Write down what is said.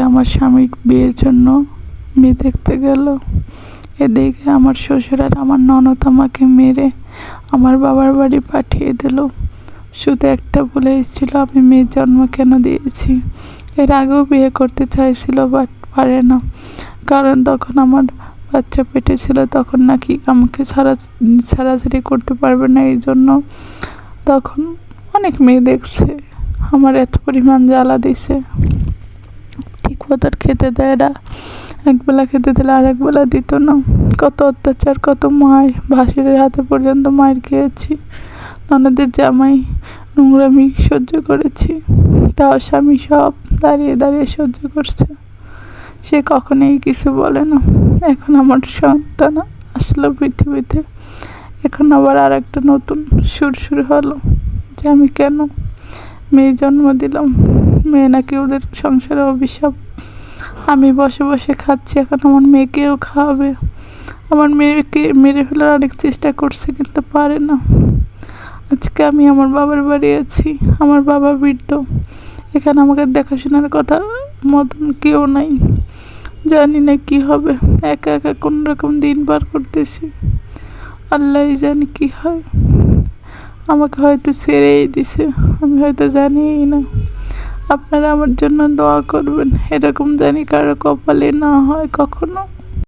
আমার স্বামীর বিয়ের জন্য মেয়ে দেখতে গেল। এদিকে আমার শ্বশুর আর আমার ননদ আমাকে মেরে আমার বাবার বাড়ি পাঠিয়ে দিল। শুধু একটা বলে এসেছিল, আমি মেয়ের জন্ম কেন দিয়েছি? এর আগেও বিয়ে করতে চাইছিল বাট পারে না। কারণ তখন আমার বাচ্চা পেটে ছিল, তখন নাকি আমাকে সারা ছাড়াছাড়ি করতে পারবে না এই জন্য। তখন অনেক মেয়ে দেখছে, আমার এত পরিমাণ জ্বালা দিছে। ঠিক মতো খেতে দেয় না। একবেলা খেতে দিলে আর একবেলা দিত না। কত অত্যাচার, কত মায়ের, ভাসুরের হাতে পর্যন্ত মায়ের খেয়েছি। ননদের জামাই নোংরামি সহ্য করেছি। তাও স্বামী সব দাঁড়িয়ে দাঁড়িয়ে সহ্য করছে। সে কখনোই কিছু বলে না। এখন আমার সন্তান আসলো পৃথিবীতে। এখন আবার আর একটা নতুন সুর শুরু হলো যে আমি কেন? মেয়ে জন্ম দিলাম। মেয়ে নাকি ওদের সংসারে অভিশাপ? আমি বসে বসে খাচ্ছি, এখন আমার মেয়েকেও খাওয়াবে। আমার মেয়েকে মেরে ফেলার অনেক চেষ্টা করছে, কিন্তু পারে না। আজকে আমি আমার বাবার বাড়ি আছি, আমার বাবা বৃদ্ধ। এখানে আমাকে দেখাশোনার কথা মতন কেউ নাই। জানি না কি হবে, একা একা কোন রকম দিন পার করতেছি। আল্লাহই জানি কি হয়। আমাকে হয়তো ছেড়েই দিছে, আমি হয়তো জানিই না। আপনারা আমার জন্য দোয়া করবেন। এরকম জানি কারও কপালে না হয় কখনো।